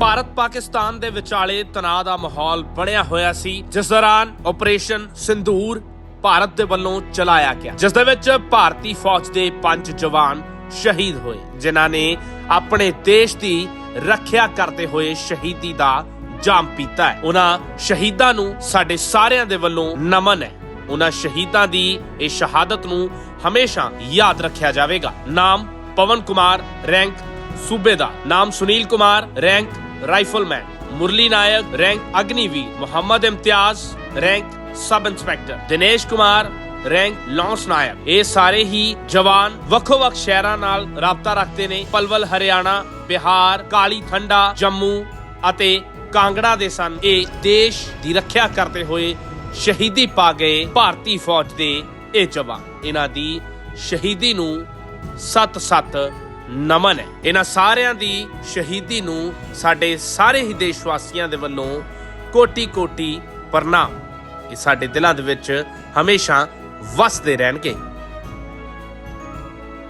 ਭਾਰਤ ਪਾਕਿਸਤਾਨ ਦੇ ਵਿਚਾਲੇ ਤਣਾਅ ਦਾ ਮਾਹੌਲ ਬਣਿਆ ਹੋਇਆ ਸੀ, ਜਿਸ ਦੌਰਾਨ ਆਪਰੇਸ਼ਨ ਸਿੰਦੂਰ ਭਾਰਤ ਦੇ ਵੱਲੋਂ ਚਲਾਇਆ ਗਿਆ, ਜਿਸ ਦੇ ਵਿੱਚ ਭਾਰਤੀ ਫੌਜ ਦੇ ਪੰਜ ਜਵਾਨ ਸ਼ਹੀਦ ਹੋਏ, ਜਿਨ੍ਹਾਂ ਨੇ ਆਪਣੇ ਦੇਸ਼ ਦੀ ਰੱਖਿਆ ਕਰਦੇ ਹੋਏ ਸ਼ਹੀਦੀ ਦਾ ਜਾਮ ਪੀਤਾ ਹੈ। ਉਹਨਾਂ ਸ਼ਹੀਦਾਂ ਨੂੰ ਸਾਡੇ ਸਾਰਿਆਂ ਦੇ ਵੱਲੋਂ ਨਮਨ ਹੈ। ਉਹਨਾਂ ਸ਼ਹੀਦਾਂ ਦੀ ਇਹ ਸ਼ਹਾਦਤ ਨੂੰ ਹਮੇਸ਼ਾ ਯਾਦ ਰੱਖਿਆ ਜਾਵੇਗਾ। ਨਾਮ ਪਵਨ ਕੁਮਾਰ ਰੈਂਕ ਸੂਬੇਦਾਰ ਨਾਮ Sunil Kumar rank rifleman Murli Naik rank Agniveer Muhammad Imtiaz rank sub inspector Dinesh Kumar rank lance Naik ਇਹ ਸਾਰੇ ਹੀ ਜਵਾਨ ਵੱਖੋ-ਵੱਖ ਸ਼ਹਿਰਾਂ ਨਾਲ ਰਾਬਤਾ ਰੱਖਦੇ ਨੇ ਪਲਵਲ ਹਰਿਆਣਾ ਬਿਹਾਰ ਕਾਲੀ ਠੰਡਾ ਜੰਮੂ ਅਤੇ ਕਾਂਗੜਾ ਦੇ ਸਨ ਇਹ ਦੇਸ਼ ਦੀ ਰੱਖਿਆ ਕਰਦੇ ਹੋਏ ਸ਼ਹੀਦੀ ਪਾ ਗਏ ਭਾਰਤੀ ਫੌਜ ਦੇ ਇਹ ਜਵਾਨ ਇਹਨਾਂ ਦੀ ਸ਼ਹੀਦੀ ਨੂੰ ਸਤ-ਸਤ ਨਮਨ ਹੈ। ਇਹਨਾਂ ਸਾਰਿਆਂ ਦੀ ਸ਼ਹੀਦੀ ਨੂੰ ਸਾਡੇ ਸਾਰੇ ਹੀ ਦੇਸ਼ ਵਾਸੀਆਂ ਦੇ ਵੱਲੋਂ ਕੋਟੀ-ਕੋਟੀ ਪ੍ਰਣਾਮ। ਇਹ ਸਾਡੇ ਦਿਲਾਂ ਦੇ ਵਿੱਚ ਹਮੇਸ਼ਾ ਵਸਦੇ ਰਹਿਣਗੇ।